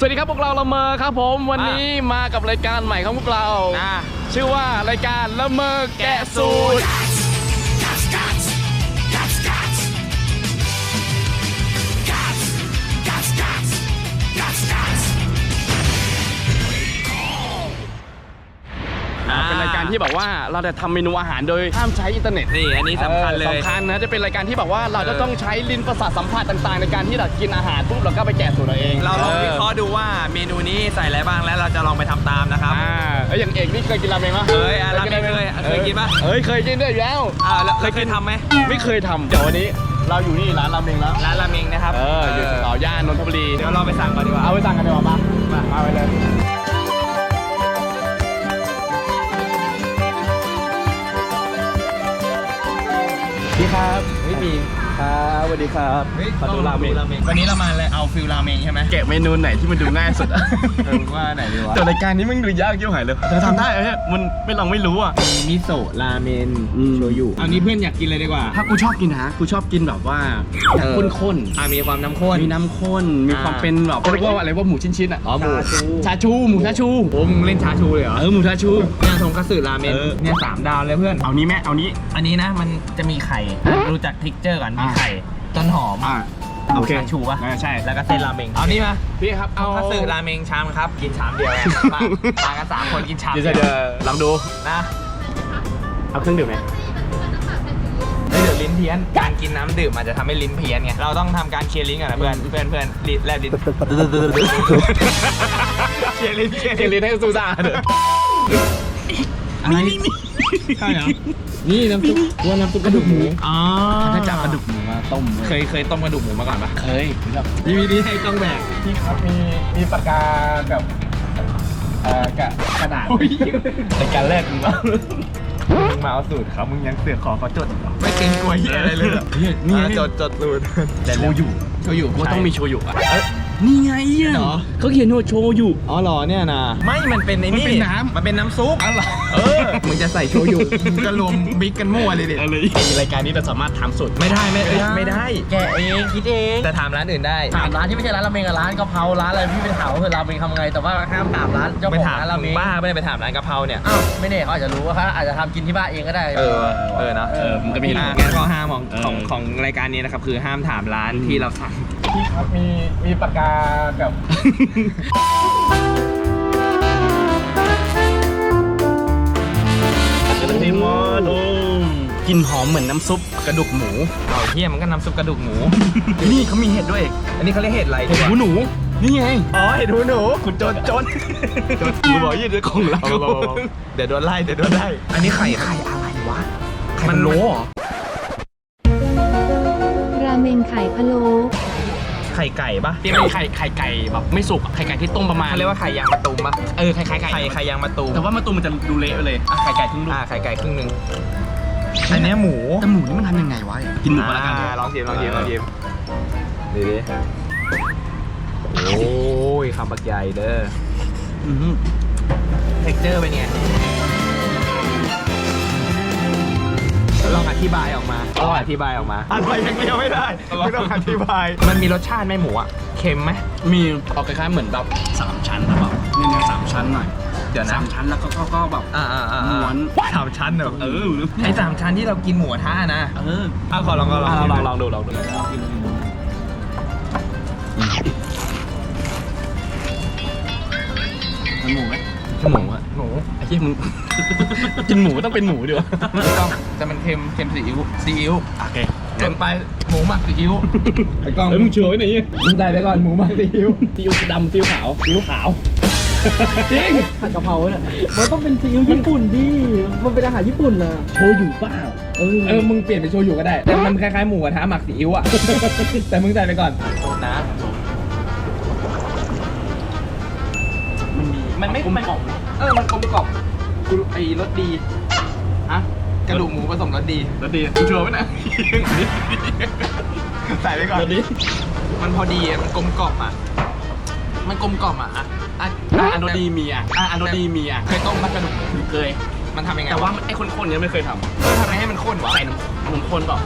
สวัสดีครับพวกเราละเมอครับผมวันนี้มากับรายการใหม่ของพวกเรา นะ ชื่อว่ารายการละเมอแกะสูตร ที่แบบว่าเราจะทำเมนูอาหารโดยห้ามใช้อินเทอร์เน็ตนี่อันนี้สำคัญเลยสำคัญนะจะเป็นรายการที่แบบว่าเราจะต้องใช้ลิ้นประสาทสัมผัสต่าง ๆ ในการที่เรากินอาหารปุ๊บเราก็ไปแกะสูตรเราเองเราลองวิเคราะห์ดูว่าเมนูนี้ใส่อะไรบ้างแล้วเราจะลองไปทำตามนะครับ อ่าเอ้ยอย่างเอกนี่เคยกินราเมงปะเคยอะราเมงเคยเคยกินปะ เอ้ยเคยกินด้วยอยู่แล้ว อ่าแล้วแล้วเคยทำไหมไม่เคยทำเดี๋ยววันนี้เราอยู่นี่ร้านราเมงแล้วร้านราเมงนะครับเอออยู่แถวย่านนทบุรี เดี๋ยวเราไปสั่งก่อนดีกว่าเอาไปสั่งกันดีกว่าปะมาเอาไปเลย 你 ครับสวัสดีครับเฮ้ยขอดูราเมงวันนี้เรามาเลยเอาฟิลราเมงใช่ไหมแกะเมนูไหนที่มันดูง่ายสุดอะเออว่าไหนดีวะแต่รายการนี้มันดูยากยิ่งหายเลยเธอทำได้เหรอเนี่ยมันไม่ลองไม่รู้อะมีมิโซะราเมนอืมโชยุอันนี้เพื่อนอยากกินเลยดีกว่า ถ้ากูชอบกินนะกูชอบกินแบบว่าเออข้นอ่ามีความน้ำๆข้นมีน้ำข้นมีความเป็นแบบเขาเรียกว่าอะไรว่าหมูชิ้นๆอะอ๋อหมูชาชูหมูชาชูโอ้มึงเล่นชาชูเลยเหรอเออหมูชาชูเนี่ยทงคัตสึราเมนเออเนี่ยสามดาวเลยเพื่อนเอานี้แม่เอานี้ อันนี้นะมันจะมีไข่รู้จักทิกเจอร์ก่อนมีอ่าไข่ต้นหอมอ่าหมูชาชูปะอ่าใช่แล้วก็เส้นราเมงเอานี่มาพี่ครับเอาเอาคัตสึราเมงชามครับ กินชามเดียวอะมามากันสามคนกินชามเดี๋ยวเดียวเดี๋ยวลองดูนะเอาเครื่องดื่มไหมเฮ้ยเดี๋ยวลิ้นเพี้ยน การกินน้ำดื่มอาจจะทำให้ลิ้นเพี้ยนไง เราต้องทำการเคลียร์ลิ้นก่อนนะเพื่อน เพื่อนเพื่อนลิ้นแลบลิ้นเคลียร์ลิ้นเคลียร์เกลียดให้ซูซ่าเด้ออะไร ใช่เหรอนี่น้ำซุปว่าน้ำซุปกระดูกหมูอ๋อถ้าจับกระดูกหมูมาต้มเคยเคยต้มกระดูกหมูมาก่อนปะเคยแบบยีวีนี้ให้ต้องแบกพี่ครับมีมีปากกากับเอ่อกระกระดาษรายการแรกมึงวะมึงมาเอาสูตรครับมึงยังเสือกขอเขาจดไม่เกรงกลัวเหี้ยอะไรเลยเหรอนี่ไงอะจดจดสูตรโชยุโชยุกูต้องมีโชยุอะ นี่ไงอะเหรอ เขาเขียนว่าโชยุอ๋อเหรอเนี่ยนะไม่มันเป็นในนี่มันเป็นน้ำ มันเป็นน้ำซุปอ๋อเหรอเออมึงจะใส่โชยุมึงจะรวมบิ๊กกันมั่วเลยดิอะไรรายการนี้เราสามารถทำสุดไม่ได้ไม่เอ้ยไม่ได้ แกะเองคิดเองแต่ถามร้านอื่นได้ถามร้านที่ไม่ใช่ร้านราเมงกับร้านกะเพราร้านอะไรพี่ไปถามว่าคือราเมงทำไงแต่ว่าห้ามถามร้านเจ้าขไปองถามร้านรามึเมงงบ้าไม่ได้ไปถามร้านกะเพราเนี่ยอ้าวไม่แน่เขาอาจจะรู้ว่าเขาอาจจะทำกินที่บ้านเองก็ได้ เออเออเนาะเออมันก็มีอะงั้นข้อห้ามของเออของของรายการนี้นะครับคือห้ามถามร้านที่เราสั่ง พี่ครับมีมีปากกากับติมอนโอ้กลินหอมเหมือนน้ำซุปกระดูกหมูเอาเฮียมันก็น้ำซุปกระดูกหมู นี่เขามีเห็ดด้วยอันนี้เขาเรียกเห็ดอะไรเห็ดหูหนู นี่ไง อ๋อเห็ดหูหนูคุณโจนโจนมึงบอกยืดด้วยของเราเดี๋ยวโดนไล่เดี๋ยวโดนไล่อันนี้ไข่ไข่อะไรวะไข่มันโลเหรอราเมงไข่พะโล้ ไข่ไก่ปะที่เป็นไข่ไข่ไก่แบบไม่สุกอะไข่ไก่ที่ต้มประมาณเขาเรียกว่าไข่ยางมะตูมปะเออไข่ไข่ไก่ไข่ไข่ยางมะตูมแต่ว่ามาตูมมันจะดูเละไปเลยอะไข่ไก่ครึ่งลูกอ่าไข่ไก่ครึ่งหนึ่งอันเนี้ยหมูแต่หมูนี่มันทำยังไงวะกินหมูมาแล้วกัน อ่าลองชิมลองชิมลองชิมดีดิโอ้ยคำบักใหญ่เด้ออืมเท็กเจอร์เป็นไง ลองอธิบายออกมาลองอธิบายออกมาอธิบายอย่างเดียวไม่ได้ไม่ต้องอธิบาย มันมีรสชาติไหมหมูอะเค็มไหมมีออกคล้ายๆเหมือนแบบสามชั้นนะแบบเนี่ยเนี่ยสามชั้นหน่อยเดี๋ยวนะสามชั้นแล้วก็ก็ก็แบบอ่าอ่าอ่าม้วนสามชั้นเหรอเออไอ้สามชั้นที่เรากินหมูกระทะนะเอออะขอลองก็ลองอะลองลองลองดูลองดูมันหมูไหมหมูอะหมูไอ้ที่มึง กินหมูต้องเป็นหมูดีวะไม่ต้องแต่มันเค็มเค็มซีอิ๊วซีอิ๊วโอเคเค็มไปหมูหมักซีอิ๊วไอ้กล้องเฮ้ยมึงเชื่อไว้ไหนเนี่ยมึงใส่ไปก่อนหมูหมักซีอิ๊วซีอิ๊วดำซีอิ๊วขาวซีอิ๊วขาวจริงผัดกะเพราเนี่ยมันต้องเป็นซีอิ๊วญี่ปุ่นดิมันเป็นอาหารญี่ปุ่นนะโชยุเปล่าเออเออมึงเปลี่ยนเป็นโชยุก็ได้ แต่มันคล้ายๆหมูกระทะหมักซีอิ๊วอะแต่มึงใส่ไปก่อนนะมันมีมันไม่กลมันกล่อมเออมันกลมกล่อม กูไอ้รสดีฮะกระดูกหมูผสมรสดีรสดีมึงเชื่อไว้ไหนใส่ไปก่อนรสดีมันพอดีอะมันกลมกล่อมอะ มันกลมกล่อมอะอะอะอะอันรสดีมีอะอะอันรสดีมีอะเคยต้มปลากระดูกหมูเคย มมันทำยังไงแต่ว่าไอ้คนๆเนี้ยไม่เคยทเออทำไงให้มันข้นวะำใส่น้ำนมข้นเปล่า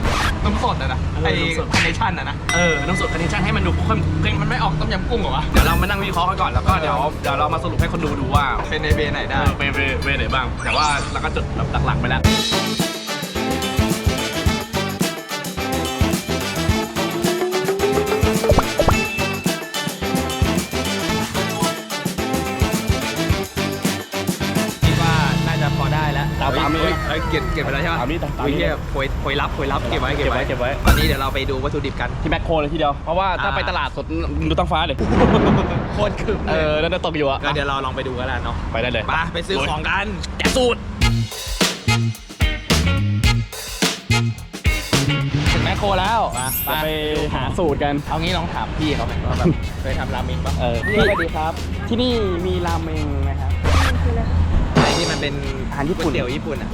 น้ำสดอะนะเออไอ้น้ำสดคาร์เนชั่นอะนะเออน้ำสดคาร์เนชั่นให้มันดูข้นเฮ้ยมันไม่ออกต้มยำกุ้งเหรอวะเดี๋ยวเรามานั่งวิเคราะห์กันก่อนแล้วก็เดี๋ยวเดี๋ยวเรามาสรุปให้คนดูดูว่าเป็นในเบไหนเอได้อเป็นเวเวไหนบ้าง แต่ว่าเราก็จดแบบหลักๆไปแล้ว เฮ้ยเฮ้ยเก็บเก็บไปแล้วใช่ปะตามนี้ตามตามนี้เฮ้ยเหี้ยโพยโพยรับโพยรับเก็บไว้เก็บไว้เก็บไว้ ตอนนี้เดี๋ยวเราไปดูวัตถุดิบกัน ที่แมคโครเลยทีเดียว เพราะว่าถ้าอ่า ไปตลาดสดดูตั้งฟ้าเลยโคตรคึมเออนั่นนะตกอยู่อะก็เดี๋ยวเราลองไปดูกันแล้วเนาะไปได้เลยไปไปซื้อของกันแกะสูตรถึงแมคโครแล้วจะไปหาสูตรกัน เอางี้ลองถามพี่เขาไหมว่าแบบเคยทำราเมงปะเออ พี่สวัสดีครับ ที่นี่มีราเมงไหมครับไหนที่มันเป็นอาหารญี่ปุ่น ก๋วยเตี๋ยวญี่ปุ่นอะ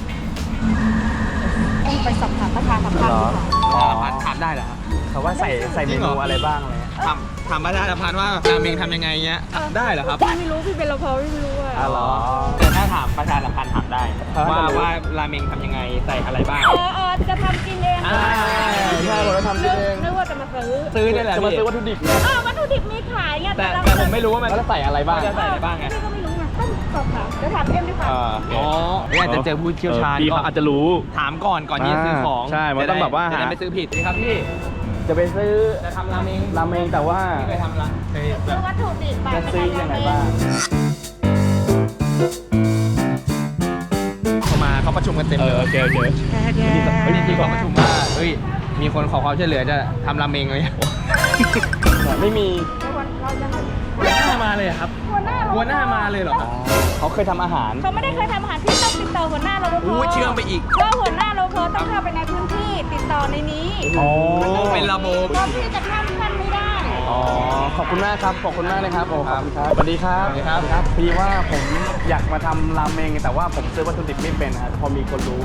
ต้องไปสอบถามประธานกับข้าวดีกว่าอ๋อถามได้เหรอครับเขาว่าใส่ใส่เมนูอะไรบ้างเลยถามถามประธานพันธ์ว่าราเมงทำยังไงเงี้ยได้เหรอครับพี่ไม่รู้พี่เป็นรปภพี่ไม่รู้อะอ๋อเหรอแต่ถ้าถามประธานพันธ์ถามได้เขาน่าว่าจะรู้ว่าราเมงทำยังไงใส่อะไรบ้างเออเออจะทำกินเองอ่าใช่ผมจะทำกินเองนึกว่าจะมาซื้อซื้อได้แหละจะมาซื้อวัตถุดิบเนี่ยเออวัตถุดิบมีขายไงแต่เราแต่ผมไม่รู้ว่ามันแล้วจะใส่อะไรบ้างจะใส่อะไรบ้างไงพี่ก็ไม่รู้ไงต้อง สอบถามเดี๋ยวถามเอ็มดีกว่าอ๋อเนี่ยจะเจอผู้เชี่ยวชาญพี่เขาอาจจะรู้ถามก่อนก่อนที่จะซื้อของใช่มันต้องแบบว่าจะได้หาไม่ซื้อผิดนี่ครับพี่จะไปซื้อจะทำราเมงราเมงแต่ว่าพี่เคยทำร้านเคยแบซื้อบวัตถุดิบไปจะซื้อยังไงบ้างเข้ามาเขาประชุมกันเต็มเอเลอยโอเคโอเคเฮ้ยที่เขาประชุมว่าเฮ้ยมีคนขอความช่วยเหลือจะทำราเมงเลย ไม่มีหัวหน้ามา เลยครับหัวหน้าหัวหน้ามาเลยเหรอเขาเคยทำอาหาร เขาไม่ได้เคยทำอาหารพี่ต้องติดต่อหัวหน้ารปภอู้เชื่อมไปอีกเพราะหัวหน้ารปภต้องเข้าไปในพื้นที่ติดต่อในนี้อ๋อ เป็นระบบ เพราะพี่จะข้ามขั้นไม่ได้ อ๋อ ขอบคุณมากครับ ขอบคุณมากเลยครับโอ้ขอบคุณครับ สวัสดีครับ สวัสดีครับครับ พอดีว่าผมอยากมาทำราเมงแต่ว่าผมซื้อวัตถุดิบไม่เป็นนะครับพอมีคนรู้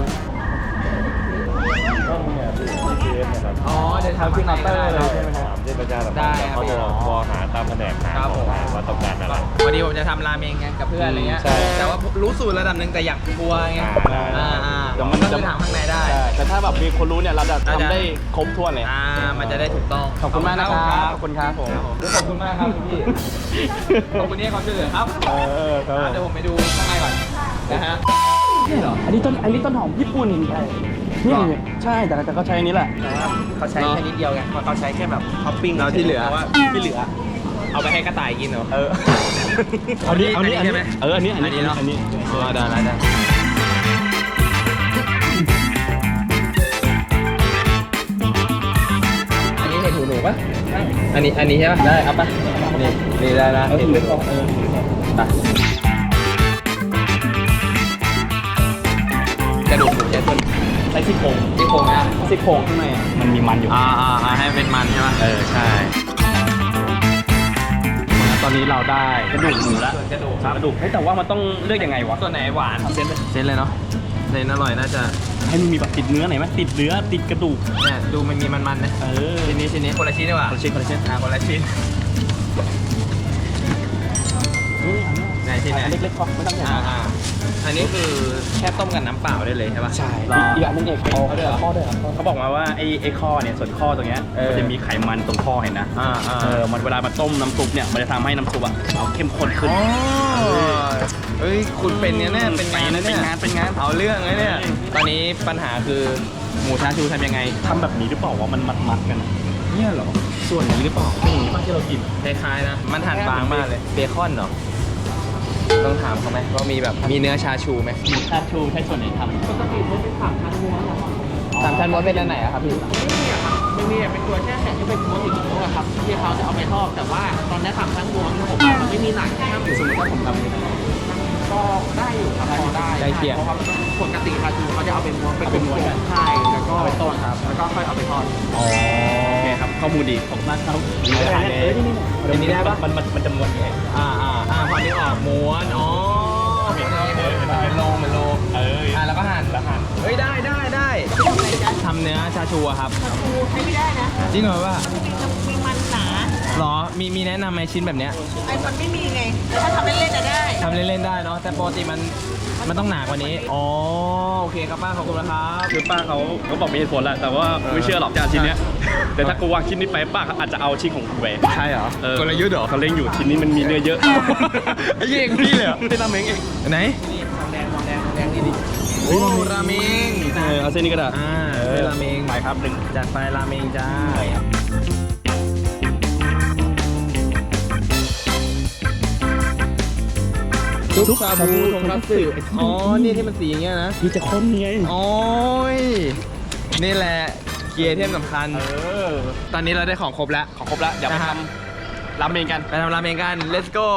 อ๋อเดี๋ยวทำที่เคาน์เตอร์เลยใช่ไหมครับที่ประชาสัมพันธ์ได้ครับเขาจะวอหาตามแผนกหาครับผมว่าต้องการอะไรพอดีผมจะทำราเมงกันกับเพื่อนอะไรเงี้ย ใช่แต่ว่ารู้สูตรระดับหนึ่งแต่อยากกลัวไงอ่า อ่าอ่าเดี๋ยวมันก็จะ คือถามข้างในได้ ใช่แต่ถ้าแบบมีคนรู้เนี่ย เราจะเราจะทำได้ครบถ้วนเลย อ่า มันจะได้ถูกต้องขอบคุณมากนะครับ ขอบคุณครับผม ขอบคุณมากครับพี่ ขอบคุณที่ให้ความช่วยเหลือครับเออครับอ่าเดี๋ยวผมไปดูข้างในก่อนนะฮะอันนี้ต้น อันนี้ต้นหอมญี่ปุ่นใช่ นี่ใช่แต่แต่ก็ใช้อันนี้แหละเขาใช้แค่นิดเดียวไงเพราะเขาใช้แค่แบบท็อปปิ้งเราที่เหลือที่เหลือ เอาไปให้กระต่ายกินเหรอ เออ เอานี้เอานี้อันนี้ใช่ไหมเอออันนี้อันอันนี้นี้เนาะอันนี้อ๋อได้ได้ได้อันนี้เห็ดหูหนูปะอันนี้ อันนี้ใช่ปะได้ เอาปะนี่นี่ได้นะเออเห็ดเหหูลือหนูเออไปกระดูกหมูใช้ต้นใช้ ซี่โครงที่โครงนะซี่โครงข้างในอะมันมีมันอยู่ อ่าอ่าอ่าให้เป็นมันใช่ปะเออใช่ตอนนี้เราได้กระดูกหมูแล้วส่วนกระดูกกระดูกเฮ้ยแต่ว่ามันต้องเลือกยังไงวะส่วนไหนหวานเส้นเลยเส้นเลยเนาะเส้นอร่อยน่าจะให้มันมีแบบติดเนื้อหน่อยไหมติดเนื้อติดกระดูกเนี่ยดูมันมีมันๆนะเออชิ้นนี้ชิ้นนี้คนละชิ้นดีกว่าคนละชิ้นคนละชิ้นอ่าคนละชิ้น ไหนชิ้นไหนอันเล็กๆพอไม่ต้องใหญ่อ่าอ่าอันนี้คือแค่ต้มกับน้ำเปล่าได้เลยใช่ปะใช่อีกอันนึงเอกคอด้วยข้อด้วยเขาบอกมาว่าไอ้ไอ้ข้อเนี่ยส่วนข้อตรงเนี้ยเออมันจะมีไขมันตรงข้อเห็นนะอ่าอ่าเออมันเวลามาต้มน้ำซุปเนี่ยมันจะทำให้น้ำซุปอะเอาเข้มข้นขึ้นเฮ้ยคุณเป็นเนี่ยแน่เป็นงานนะเป็เนี่ยนงานเป็นงานเอาเรื่องเลยเนี่ยตอนนี้ปัญหาคือหมูชาชูทำยังไงทำแบบนี้หรือเปล่าว่ามันมัดมัดๆกันอะเนี่ยเหรอส่วนนี้หรือเปล่าอืมที่เรากินคล้ายๆนะ มันหั่นบางมากเลยเบคอนเหรอ ต้องถามเขาไหมว่ามีแบบมีเนื้อชาชูไหมหมูชาชูใช้ส่วนไหนทำปกติมันเป็นสามชั้นม้วนนะครับสามชั้นม้วนเป็นอันไหนอะครับพี่ไม่มีอะครับไม่มีอะเป็นตัวแช่แข็งที่เป็นม้วนอยู่ตรงนู้นอะครับที่เขาจะเอาไปทอดแต่ว่าตอนนี้สามชั้นม้วนผมว่ามันไม่มีหนังนะครับสมมติว่าผมทำก็ได้อยู่ครับพอได้ใกล้เคียงเพราะว่าปกติคาชูเขาจะเอาเป็นม้วนเป็นม้วนใช่แล้วก็เอาไปต้มครับแล้วก็ค่อยเอาไปทอดอ๋อโอเคครับข้อมูลดีขอบคุณมากครับนี่ได้เลยเออนี่นี่อันนี้ได้ปะมันมันมันจะม้วนไงอ่า อ่าอ่าพอนึกออกม้วนอ๋อเป็นเป็นโลเป็นโลเอออ่าแล้วก็หั่นแล้วหั่นเฮ้ยได้ได้ได้ทำเนื้อชาชูอะครับชาชูใช้ไม่ได้นะจริงเหรอว่ามีมีมันหนาอหรอมีมีแนะนำไหมชิ้นแบบเนี้ยไอ้มันไม่มีไงแต่ถ้าทำเล่นๆจะได้ทำเล่นๆได้เนาะแต่ปกติมัน มันต้องหนากว่านี้ อ๋อ โอเคครับป้าขอบคุณนะครับ คือป้าเขาเขาบอกมีเหตุผลแหละแต่ว่าไม่เชื่อหรอกจะเอาชิ้นเนี้ยแต่ถ้ากูวางชิ้นนี้ไปป้าเขาอาจจะเอาชิ้นของกูไปใช่เหรอเออกลยุทธ์เหรอเขาเล่งอยู่ชิ้นนี้มันมีเนื้อเยอะไอ้เองพี่เลยเหรอเป็นราเมงเองไหนโอ้ราเมงเออเอาเส้นนี้ก็ได้อ่าเป็นราเมงไปครับหนึ่งจัดไปราเมงจ้า ซุปชาบูทงคัตสึอ๋อ นี่ที่มันสีอย่างเงี้ยนะพี่จะค้นไงโอ้ย นี่แหละเกียร์เทมสำคัญ เออตอนนี้เราได้ของครบแล้ว ของครบแล้วเดี๋ยวไปนะฮะทำราเมงกัน ไปทำราเมงกัน let's go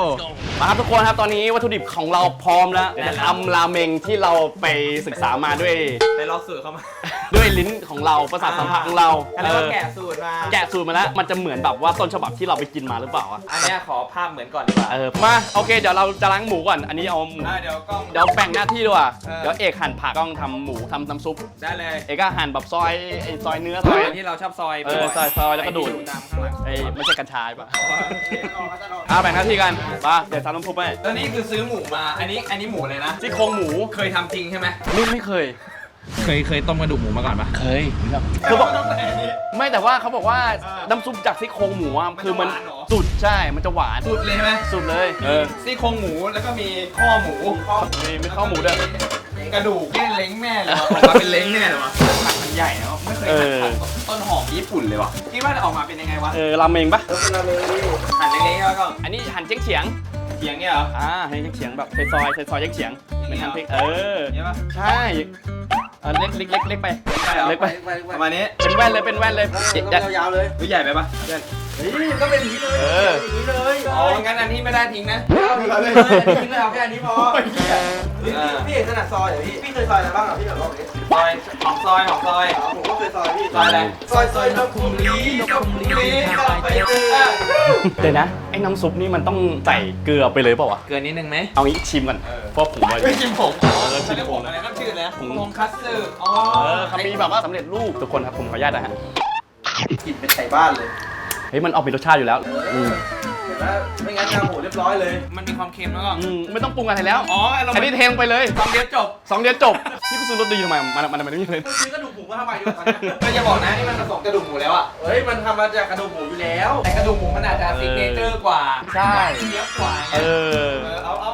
มาครับทุกคนครับตอนนี้วัตถุดิบของเราพร้อมแล้วจะทำราเมงที่เราไปศึกษามาด้วย ไปลอกสูตรเข้ามาด้วยลิ้นของเราประสาทสัมผัสของเราแล้วก็เออแกะสูตรมา แกะสูตรมาแล้วมันจะเหมือนแบบว่าต้นฉบับที่เราไปกินมาหรือเปล่าอะอันเนี้ยขอภาพเหมือนก่อนดีกว่าเออมาโอเคเดี๋ยวเราจะล้างหมูก่อนอันนี้เอาหมูอ่าเดี๋ยวกล้อง เดี๋ยวแบ่งหน้าที่ดีกว่า เออ เดี๋ยวเอกหั่นผักกล้องทำหมูทำน้ำซุป ได้เลยเอกก็หั่นแบบซอยไอ้ซอยเนื้อซอยที่เราชอบซอยเออซอยซอยแล้วก็ดูดตามข้างหลังไอ้ไม่ใช่กัญชาป่ะอ่าแบ่งหน้าที่กันมาเดี๋ยวทำน้ำซุปให้แล้วนี่คือซื้อหมูมา อันนี้อันนี้หมูเลยนะ ซี่โครงหมูเคยทำจริงใช่ไหม ไม่ไม่เคย เคยเคยต้มกระดูกหมูมาก่อนปะเคยคือบอกไม่แต่ว่าเขาบอกว่าน้ำซุปจากซี่โครงหมูอะคือมันมันจะหวานเหรอสุดใช่มันจะหวานสุดเลยใช่ไหมสุดเลยเออซี่โครงหมูแล้วก็มีข้อหมูมีมีข้าวหมูด้วยกระดูกเนี่ยเล้งแม่เลยวะออกมาเป็นเล้งแน่เลยวะผักมันใหญ่เนาะไม่เคยเอหั่นอผักต้นหอมญี่ปุ่นเลยวะคิดว่าจะออกมาเป็นยังไงวะเออราเมงปะหั่นเล็กๆแล้วก็อันนี้หั่นเฉียง เฉียงเนี่ยเหรออ่าหั่นเฉียงเฉียงแบบซอยๆซอยๆเฉียงเหมือนทั้งเพลงเออใช่ปะใช่เออเล็กเล็กเล็กเล็กไปเล็กไปประมาณนี้เป็นแว่นเลยเป็นแว่นเลยยาวๆเลยหรือใหญ่ไปปะเพื่อน ก็เป็นอย่างนี้เลยเอออย่างนี้เลยอ๋อ งั้นอันนี้ไม่ได้ทิ้งนะ เอาไปเลยทิ้งเลยเอาแค่อันนี้พอพี่พี่เอกถนัดซอยเหรอพี่ พี่เคยซอยอะไรบ้างอะพี่แบบบอกดิซอยหอมซอยหอมซอยอ๋อผมก็เคยซอยพี่ซอยอะไร ซอยซอยนกคุมลีนกคุมลีก็ไปเจอเดี๋ยวนะ ไอ้น้ำซุปนี่มันต้องใส่เกลือไปเลยเปล่าวะ เกินนิดนึงไหม เอางี้ชิมก่อนเพราะผมว่าไม่ชิมผมเออชิมเรียกผผมมอะไรก็ชื่อแล้วผงผงคัตสึอ๋อเออเขามีแบบว่าสำเร็จรูปทุกคนครับผมขออนุญาตนะฮะกินเป็นไก่บ้านเลย เฮ้ยมันออกเป็นรสชาติอยู่แล้วเห็นไหมไม่งั้นยาหมูเรียบร้อยเลย มันมีความเค็มแล้วก็อืมไม่ต้องปรุงอะไรแล้วอ๋อเราอันนี้เทลงไปเลยตอนเดียวจบสองเดือนจบนี่กูซื้อรสดีทำไมมันมันมันไม่มีเลยซื้อกระดูกหมูมาทำไมด้วยตอนนี้ก็จะบอกนะนี่มันผสมกระดูกหมูแล้วอะเฮ้ยมันทำมาจากกระดูกหมูอยู่แล้ว แต่กระดูกหมูมันอาจจะซิกเนเจอร์กว่าใช่เยอะกว่าไงเออ เออเอาเอา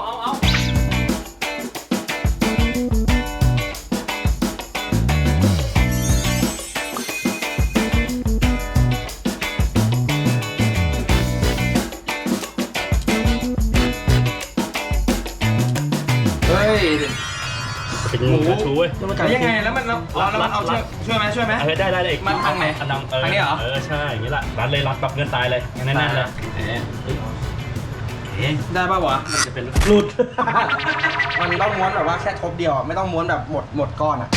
หมูกระชูเว้ยแล้วยังไงแล้วมันเราเราเราเอาช่วยช่วยไหมช่วยไหมเออได้ได้ได้อีกมันทางไหนอันดังเออทางนี้เหรอเออใช่อย่างนี้แหละรัดเลยรัดแบบเงินตายเลยแน่นๆเลยได้ป่าวะมันจะเป็นรูดมันต้องม้วนแบบว่าแค่ทบเดียวอะไม่ต้องม้วนแบบหมดหมดก้อนอะ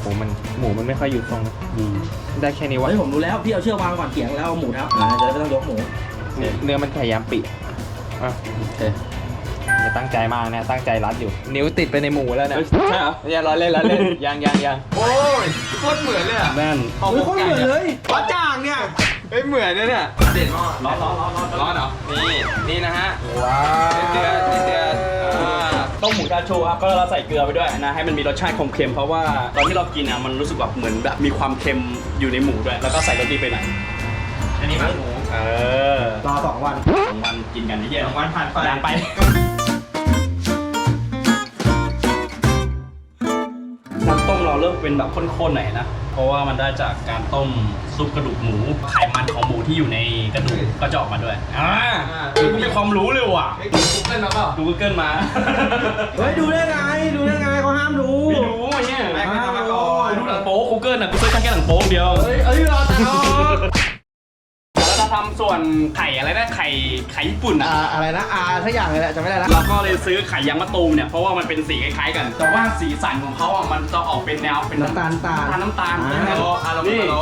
หมูมันหมูมันไม่ค่อยอยู่ทรงนะได้แค่นี้วะเฮ้ยผมรู้แล้วพี่เอาเชือกวางก่อนเขียงแล้วเอาหมูทับอ่าจะได้ไม่ต้องยกหมูเนื้อมันพยายามปิอะโอเค อย่าตั้งใจมากนะตั้งใจรัดอยู่ นิ้วติดไปในหมูแล้วเนี่ยใช่เหรออย่าล้อเล่นล้อเล่นยังยังยังโอ้ยโคตรเหมือนเลยอะแน่นเฮ้ยโคตรเหมือนเลยป้าจ่างเนี่ยเฮ้ยเหมือนเลยเนี่ยเด็ดมากร้อนร้อนร้อนร้อนร้อนเหรอนี่นี่นะฮะว้าเดือดเดือดเดือดอ่าต้มหมูชาชูครับก็เราใส่เกลือไปด้วยนะให้มันมีรสชาติเค็มๆเพราะว่าตอนที่เรากินอะมันรู้สึกแบบเหมือนแบบมีความเค็มอยู่ในหมูด้วย แล้วก็ใส่รสดีไปหน่อยอันนี้มันหมูเออรอสองวันสองวันกินกันที่เหี้ยสองวันผ่านไปผ่านไป เราเริ่มเป็นแบบข้นๆหน่อยนะ เพราะว่ามันได้จากการต้มซุปกระดูกหมู ไขมันของหมูที่อยู่ในกระดูกก็จะออกมาด้วย อ่าคือมีความรู้เลยว่ะเฮ้ยกูคุกเกิลมาเปล่าดู Google มา เฮ้ยดูได้ไงดูได้ไงเขาห้ามดูไม่รู้อะเนี่ยแม่งไม่ทำมาก่อน ดูหนังโป๊กูเกิลน่ะกูเซิร์ชแค่หนังโป๊เดียว เฮ้ยเอ้ยรอตลอดแล้วเรา ทำส่วนไข่อะไรนะไข่ไข่ญี่ปุ่นอะ อ่าอะไรนะอาสักอย่างเลยแหละจำไม่ได้ละเราก็เลยซื้อไข่ยางมะตูมเนี่ยเพราะว่ามันเป็นสีคล้ายๆกัน แต่ว่าสีสันของเขาอะมันจะออกเป็นแนวเป็นน้ำตาลตาล น้ำตาลอ่าน้ำตาลโลอารมณ์นี่โล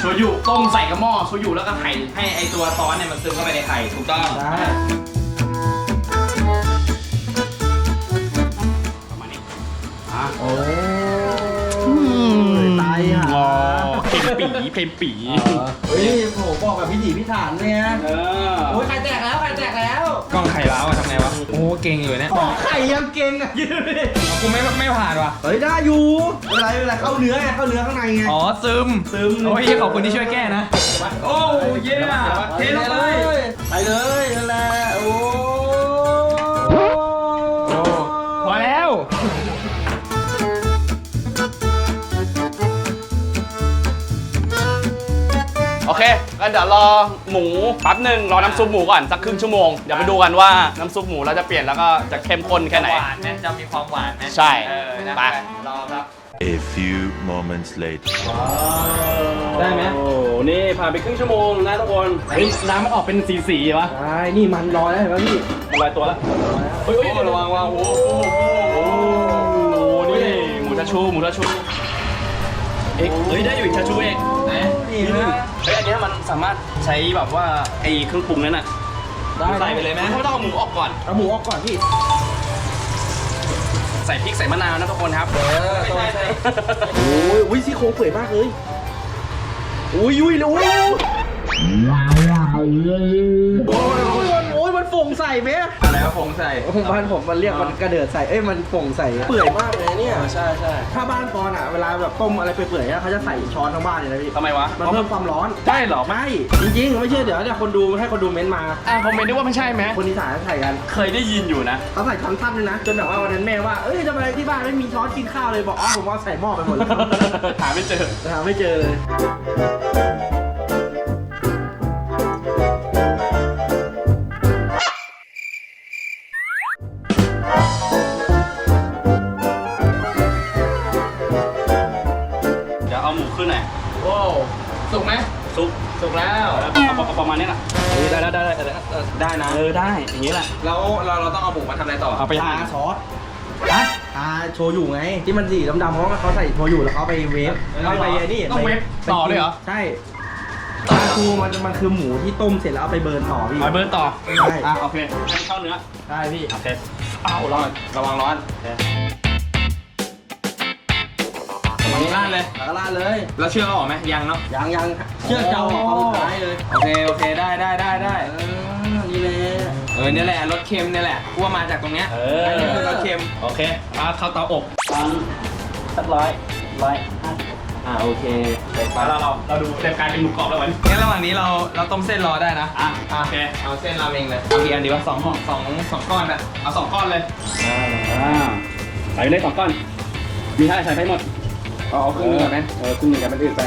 โชยุต้มใส่กระหม้อโชยุแล้วก็ไข่ให้ไอตัวซอสเนี่ยมันซึมเข้าไปในไข่ถูกต้องได้ประมาณนี้อะโอ้ยตายห่า เก่งปีปีเพลงปีเฮ้ยโหบอกแบบพิถีพิถันเนี่ยเออโอ้ยไข่แตกแล้วไข่แตกแล้วกล้องไข่ล้าวอะทำไงวะ โอ้โหเก่งอยู่เนี่ยบอกไข่ยังเก่งอะยืนดิกูไม่ไม่ผ่านว่ะ เฮ้ยได้อยู่ไม่เป็นไรไม่เป็นไรเข้าเนื้อไงเข้าเนื้อข้างในไง อ๋อซึม ซึม โอ้ยขอบคุณที่ช่วยแก้นะ โอ้เย้เทลงไปไปเลยนั่นแหละ งั้นเดี๋ยวรอหมูแป๊บหนึ่งรอน้ำซุปหมูก่อนสักครึ่งชั่วโมง เดี๋ยวไปดูกันว่าน้ำซุปหมูเราจะเปลี่ยนแล้วก็จะเข้มข้นแค่ไหน หวานไหมจะมีความหวานไหมใช่เออนะไป รอครับ A few moments later. ได้ไหมโอ้นี่ผ่านไปครึ่งชั่วโมงนะทุกคนเฮ้ยน้ำมันออกเป็นสีสีๆวะใช่นี่มันลอยแล้วเห็นไหมพี่ลอยตัวแล้วเฮ้ยเฮ้ยระวังระวังโอ้โหโอ้โหนี่หมูชาชูหมูชาชูเอ็กเฮ้ยได้อยู่อีกชาชูเอกไหน นี่นะเฮ้ยอันเนี้ยมันสามารถใช้แบบว่าไอ้เครื่องปรุงนั้นน่ะได้ใส่ไปเลยไหมไม่ต้องเอาหมูออกก่อน เอาหมูออกก่อนพี่ ใส่พริกใส่มะนาวนะทุกคนครับเออต้องใช่โอ้ยอุ้ยซี่โครงเปื่อยมากเลยอุ้ยยุ้ยเลยโอ้ยโอ้ยมันโอ้ยมันฝงใส่ไหม อะไรวะผงใส่บ้านผมมันเรียกมันกระเดิดใส่ เอ้ยมันฝงใส่เปื่อยมากเลยเนี่ย ใช่ใช่ถ้าบ้านปอนอะเวลาแบบต้มอะไรเปื่อยๆอะเขาจะใส่ช้อนทั้งบ้านเลยนะพี่ทำไมวะ มันเพิ่มความร้อนใช่เหรอ ไม่จริงๆไม่เชื่อเดี๋ยวเนี่ยคนดูให้คนดูเม้นต์มา อ่าคอมเมนต์ได้ว่าไม่ใช่ไหมคนอีสานใส่กัน เคยได้ยินอยู่นะเขาใส่ช้อนสั้นเลยนะจนแบบว่าวันนั้นแม่ว่าเอ้ยทำไมที่บ้านไม่มีช้อนกินข้าวเลยบอกอ๋อผมเอาใส่หม้อไปหมดแล้วหาไม่เจอหาไม่เจอเลย เออได้อย่างนี้แหละแล้วเราเราต้องเอาหมูมาทำอะไรต่อเอาไปทาหาซอสฮะทาโชยุไง ที่มันสีดำๆเพราะว่าเขาใส่โชยุแล้วเขาไปเวฟเอาไปไอ้นี่ต้องเวฟไปต่อด้วยเหรอ ใช่ชาชูมันมันคือหมูที่ต้มเสร็จแล้วเอาไปเบิร์นต่อพี่ เอาเบอร์ต่อใช่ อะโอเคให้มันเข้าเนื้อได้พี่ โอเคอ้าวร้อนระวังร้อนระวังร้านเลย แล้วก็ราดเลยเราเชื่อเราออกไหมยังเนาะ ยังยังเชือกเจ้าของเขาสุดท้ายเลย โอเค โอเค ได้ได้ได้ได้เออนี่เลย เออเนี่ยแหละรสเค็มเนี่ยแหละกูว่ามาจากตรงเนี้ยเออันนี้คือรอสเค็มโอเคเอาเข้าเตาอบ ตอนสักร้อยร้อยห้าสิบอ่าโอเคแล้วเราเราเราดูเต็มกลายเป็นหมูกรอบแล้ววัน งั้นระหว่างนี้เราเราต้มเส้นรอได้นะอะโอเค เอาเส้นราเมงเลยเอากี่อันดีวะสองห่อสองสองก้อนอะเอาสองก้อนเลยอ่าใส่ไปเลยสองก้อน มีเท่าไหร่ใส่ไปหมดเอาเอาครึ่งหนึงก่อนไหมเออครึ่งหนึงกับมันอื่นไป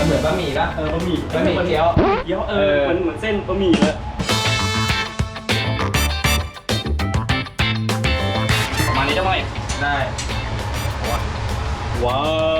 มันเหมือนบะหมี่ปะเออบะหมี่บะหมี่เกี๊ยวเกี๊ยวเออออเหมือนเหมือนเส้นบะหมี่เลยประมาณนี้ได้ไหมได้ว้าว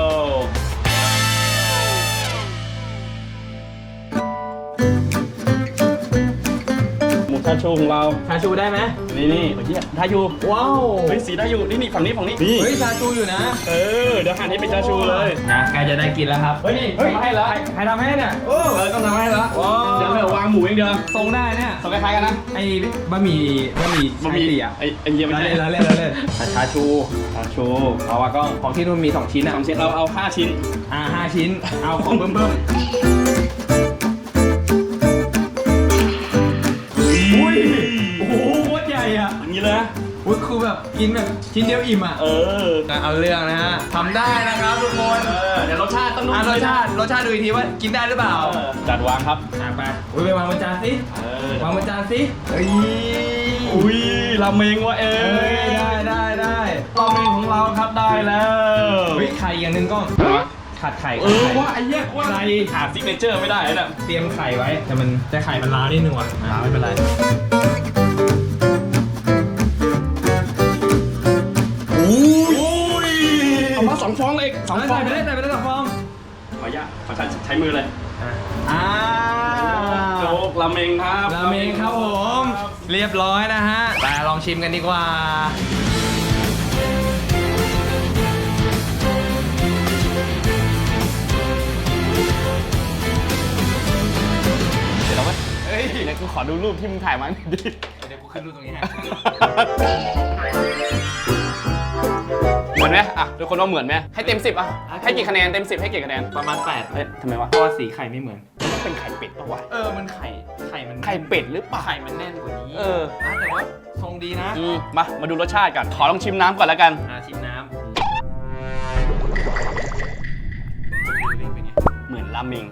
าชูของเราชาชูได้ไหมนี่นี่เฮ้ยได้อยู่ว้าวเฮ้ยสีได้อยู่นี่นี่ฝั่งนี้ฝั่งนี้นี่เฮ้ยชาชูอยู่นะ เออเดี๋ยวหั่นให้เป็นชาชูเลยนะใกล้จะได้กินแล้วครับเฮ้ยเฮ้ยทำให้แล้วใครใครทำให้เนี่ยโอ้เออต้องทำให้แล้วว้าเดี๋ยวเราวางหมูอย่างเดียวทรงได้เนี่ยสองคล้ายๆกันนะไอ้บะหมี่บะหมี่บะหมี่ชายสี่อะไอ้ไอ้เหี้ยไม่แล้วใช่เล่นแล้วเล่นแล้วเล่นชาชูชาชูเอาวะกล้องของที่นู่นมีสองชิ้นสอะองชิ้นเราเอาห้าชิ้นอ่าห้าชิ้นเอาของเบิ่มเอะอย่างนี้เลยนะอุ้ยคือแบบกินแบบชิ้นเดียวอิ่มอะเออเอาเรื่องนะฮะทำได้นะครับทุกคนเออเดี๋ยวรสชาติต้องดูอ่ารสชาติรสชาติดูอีกทีว่ากินได้หรือเปล่าเออจัดวางครับอะไปอุ้ยไปวางบนจานสิเออวางบนจานสิเฮ้ยอุ้ยราเมงวะเอ้เอ้ยยได้ได้ได้ราเมงของเราครับได้แล้วเฮ้ยไข่อย่างหนึ่งกล้องขัดไข่เออว่าไอ้เหี้ยว่าไข่หาซิกเนเจอร์ไม่ได้นะเตรียมไข่ไว้แต่มันแต่ไข่มันล้านิดนึงว่ะล้าไม่เป็นไร ฟองเลยสองฟองใส่ไปได้ใส่ไปได้สองฟองขออนุญาตขอใช้ใช้มือเลยอ่าโจ๊กราเมงครับราเมงครับผม เรียบร้อยนะฮะไปลองชิมกันดีกว่าเดี๋ยวเราไปเฮ้ยเดี๋ยวกูขอดูรูปที่มึงถ่ายมาหน่อยดิ เดี๋ยวกูขึ้นรูปตรงนี้ให้ว เหมือนไหมอะทุกคนว่าเหมือนไหมให้เต็มสิบอะให้กี่คะแนนเต็มสิบให้กี่คะแนนประมาณแปดเฮ้ยทำไมวะเพราะว่าสีไข่ไม่เหมือน มันเป็นไข่เป็ดปะวะเออมันไข่ไข่มันไข่เป็ดหรือเปล่าไข่มันแน่นกว่านี้เออนะแต่ว่าทรงดีนะอืมมามาดูรสชาติกันขอลองชิมน้ำก่อนแล้วกันอ่าชิมน้ำเหมือนราเมง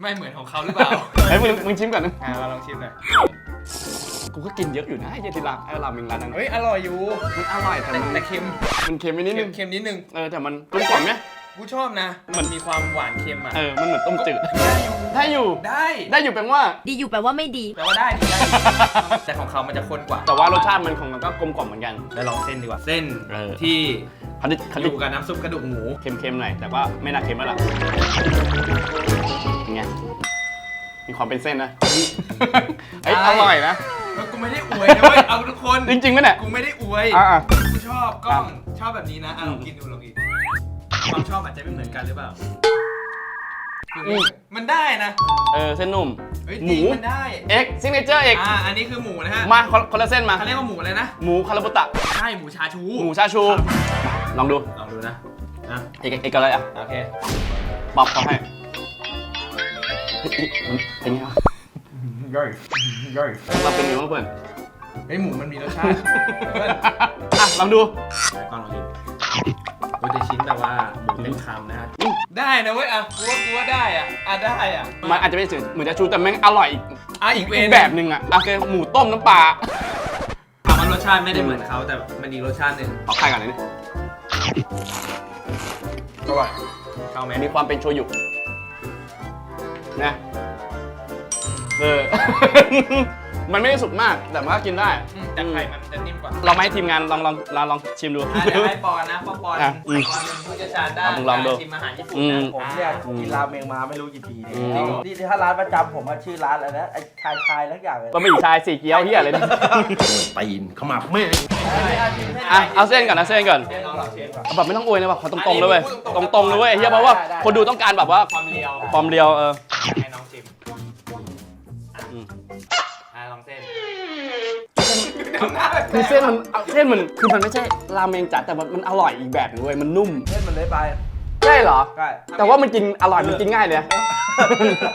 ไม่เหมือนของเขาหรือเปล่า เฮ้ยมึงมึงชิมก่อนนะอ่าเราลองชิมหน่อย กูก็กินเยอะอยู่นะไอ้เหี้ยที่ร้านไอ้ราเมงร้านนั้นเฮ้ยอร่อยอยู่มันอร่อยแต่แต่มันแต่เค็มมันเค็มไปนิดเค็นึมงเค็มนิดนึงเออแต่มันกลมกล่อมไหม กูชอบนะ มันมีความหวานเค็มอะเออ มันเหมือนต้มจืด ได้อยู่ได้ได้อยู่แปลว่า ดีอยู่แปลว่าไม่ดี แปลว่าได้ดีได้ดีแต่ของเขามันจะข้นกว่าแต่ว่ารสชาติมันของมันก็กลมกล่อมเหมือนกัน แล้วลองเส้นดีกว่า เส้นเออ ที่เขาดิเขาอดิยู่กับน้ำซุปกระดูกหมูเค็มๆหน่อย แต่ว่าไม่น่าเค็มแล้วล่ะเป็นไงมีความเป็นเส้นนะเฮ้ยได้อร่อยนะ แล้วกูไม่ได้อวยนะเว้ยเอาทุกคนจริงๆไหมเนี่ยกูไม่ได้อวยอะ กูชอบกล้องชอบแบบนี้นะอะลองกินดูลองกินความชอบอาจจะไม่เหมือนกันหรือเปล่าคือมันได้นะๆเออเส้นนุ่ม เฮ้ยหจริมูงมันได้เอ็กซิงเนเจอร์เอ็กอ่าอันนี้คือหมูนะฮะมาคนคนละเส้นมา เขาเรียกว่าหมูอะไรนะหมูคาราบุตะ ใช่หมูชาชูหมูชาชู ลองดู ลองดูนะอะเอกเอกอะไรอะโอเคปรับเขาให้มันเป็นไงวะ ย่อยย่อยเราเป็นไงวะเพื่อนเฮ้ยหมูมันมีรสชาติ เพื่อนอะลองดูไหนก่อนลองกินโอ้ยแต่ชิ้นแต่ว่าหมูเต็มคำนะฮะได้นะเว้ยอะกูว่ากูว่าได้อะอะได้อะมันอาจจะไม่ได้เหมือนชาชูแต่แม่งอร่อยอีกอะอีกเวอีนกแบบหนึ่งอะโอเคหมูต้มน้ำปลาถามว่ารสชาติไม่ได้เหมือนเขาแต่มันอีกรสชาติหนึ่งขอไข่ก่อนเลยนี่อร่อยเข้าไหมมีความเป็นโชยุนะ เออ มันไม่ได้สุกมากแต่มันก็กินได้ อืมแต่ไข่มันจะนิ่มกว่าเราไม่ให้ทีมงานลองลองลองลองชิมดู อะเดี๋ยวให้ปอนนะเพราะปอนอะอืมปอนเป็นผู้เชี่ยวชาญด้านอะมึงลองดู การชิมอาหารญี่ปุ่นอืมนะผมเนี่ยกินราเมงมาไม่รู้กี่ปีเนี่ยอืมที่ที่ถ้าร้านประจำผมอะชื่อร้านอะไรนะไอ้ชายชายทักอย่างเลยก็ไม่อีกชายสี่เกี๊ยวเฮียอะไรเนี่ยตีนขมับไม่อะเอาเส้นก่อนเอาเส้นก่อนเดี๋ยวลองลองชิมเอาแบบไม่ต้องอวยนะแบบเขาตรงๆเลยเว้ยอันนี้ตรงๆเลยเว้ยเฮียเพราะว่าคนดูต้องการแบบว่าความเรียวความเรียวเออให้น้อ คือเส้นมันเอาเส้นมันคือมันไม่ใช่ราเมงจัดแต่มันมันอร่อยอีกแบบหนึงเว้ยมันนุ่มเล่นมันเลยไปใช่เหรอ ใช่แต่ว่ามันกินอร่อยมันกินง่ายเลยนะ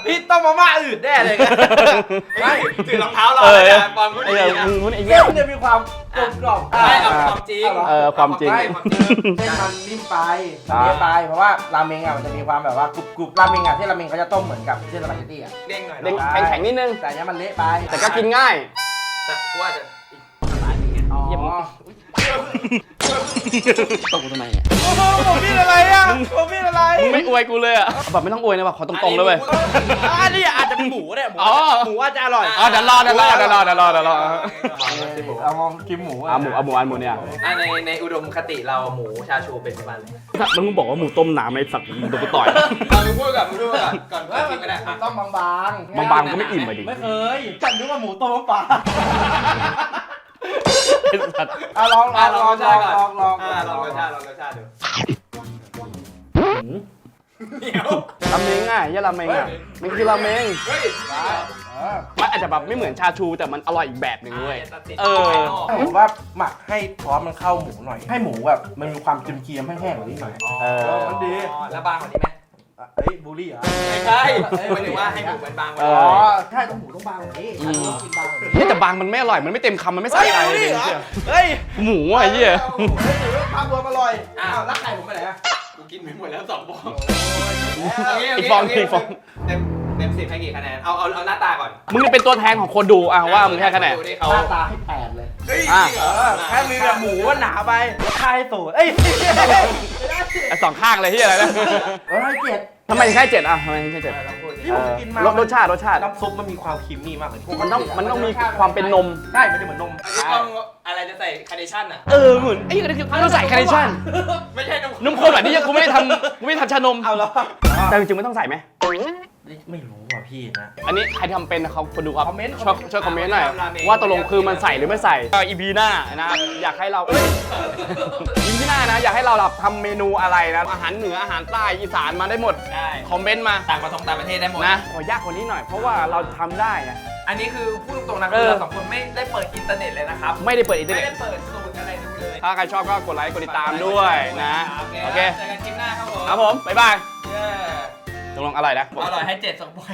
พี่ต้องมาม่าอื่นแน่เลยไม่ ถือรองเท้ารอเอเลยนะปอนพูดไอ้ดีเหี้ยนะมึงมึงอีกเส้แล้นวมันจะมีความกลมกล่อมไม่เอาความจริง เออความจริง ไม่ความจริงเส้นมันนิ่มไปมันเละไปเพราะว่าราเมงอะมันจะมีความแบบว่ากรุบกรุบราเมงอะที่ราเมงเขาจะต้มเหมือนกับเส้นสปาเกตตี้อะเด้งหน่อยเด้งเนาะแข็งๆนิดนึง แต่อันเนี้ยมันเละไปแต่ก็กินง่าย แต่กูว่าจะ ตกกูทำไมเนี่ยโอ้โหผมมีอะไรอะผมมีอะไรมึงไม่อวยกูเลยอะแบบไม่ต้องอวยนะแบบขอตรงๆเลยเว้ยอันนี้อาจจะเป็นหมูเนี่ยหมูอ๋อหมูอาจจะอร่อยอ๋อเดี๋ยวรอเดี๋ยวรอเดี๋ยวรอเดี๋ยวรอเดี๋ยวรอเอามองกินหมูเอาหมูเอาหมูอันหมูเนี่ยอะในในอุดมคติเราหมูชาชูเป็นที่บ้านเลยแล้วมึงบอกว่าหมูต้มน้ำไอ้สัตว์มึงโดนกูต่อยเอามึงพูดก่อนมึงพูดก่อนก่อนก่อนกินก็ได้อะต้องบางๆบางๆก็ไม่อิ่มไปดิไม่เคยฉันนึกว่าหมูต้มน้ำปลา ไอ้สัตว์อะลองลอะองลลอองงรสชาติก่อนลองลองอะลองรสชาติลองรสชาติดูเหนียวราเมงอะเหี้ยราเมงอะมันคือราเมงเฮ้ยเออมันอาจจะแบบไม่เหมือนชาชูแต่มันอร่อยอีกแบบหนึ่งเว้ยเออผมว่าหมักให้ซอสมันเข้าหมูหน่อย ให้หมูแบบมันมีความเจียมๆแห้งๆกว่านี้หน่อยเออมันดีอ๋อแล้วบางกว่านี้ไหมอะ เฮ้ยบูลลี่เหรอไม่ใช่หมายถึงว่าให้หมูมันบางกว่าเอนี้อ๋ออใช่ต้องหมูต้องบางกว่านี้ฉันต้องกินบางกว่านี้เฮ้ยแต่บางมันไม่อร่อย มันไม่เต็มคำมันไม่ใส่เฮ้ยอะไรบูลเลยลี่เหรอเหี้ยเฮ้ยหมูอะไอ้เหี้ยเฮ้ยหมูภาพรวมอร่อยอ้าวแล้วไข่ผมไปไหนอะกูกินไปหมดแล้วสองฟองอีกฟองอีกฟองเต็ม เต็มสิบให้กี่คะแนน เอาเอาเอาหน้าตาก่อนมึงเป็นตัวแทนของคนดูอะว่ามึงแค่คะแนน ดูดิเขาหน้าตาให้แปดเลยเฮ้ยอะจริงเหรอเออแค่มือกับหมูว่าหนาไปแล้วค่าให้สูตรเอ้ยไอ้สองข้างเลยที่อะไรนะแล้วให้เจ็ดทำไมถึงให้เจ็ดอะทำไมถึงให้เจ็ดลองพูดดิที่ผมกินมารสรสชาติรสชาติ น้ำซุปมันมีความครีมมี่มากเลยมันต้องมันต้องมีความเป็นนม ใช่มันจะเหมือนนมอันนี้กล้องอะไรจะใส่คาร์เนชั่นอะ เออเหมือนไอ้นี่คือต้องใส่คาร์เนชั่น ไม่ใช่นมนมข้นแบบนี้กูไม่ได้ทำกูไม่ได้ทำชานม เอาแล้วแต่จริงๆมันต้องใส่ไหม ไม่รู้ว่ะพี่นะ อันนี้ใครทำเป็นนะครัคนดูครับคอมเมนต์ช่วยช่วยคอมเมนต์หน่อยว่าตกลงคือมันใส่หรือไม่ใส่อีพีหน้านะ อยากให้เราอีพีหน้านะ อยากให้เราแบบทำเมนูอะไรนะอาหารเหนืออาหารใต้อีสานมาได้หมดได้คอมเมนต์มาต่างประเทศต่างประเทศได้หมดนะขอยากกว่านี้หน่อยเพราะว่าเราทำได้นะ อันนี้คือพูดตรงๆนะคือเราสองคนไม่ได้เปิดอินเทอร์เน็ตเลยนะครับไม่ได้เปิดอินเทอร์ไม่เน็ต ได้เปิดสูตรอะไรดูเลยถ้าใครชอบก็กดไลค์กดติดตามด้วยนะ โอเค เจอกันคลิปหน้าครับผมครับผม บ๊ายบาย ตกลงอร่อยนะ อร่อยให้เจ็ดสองบอย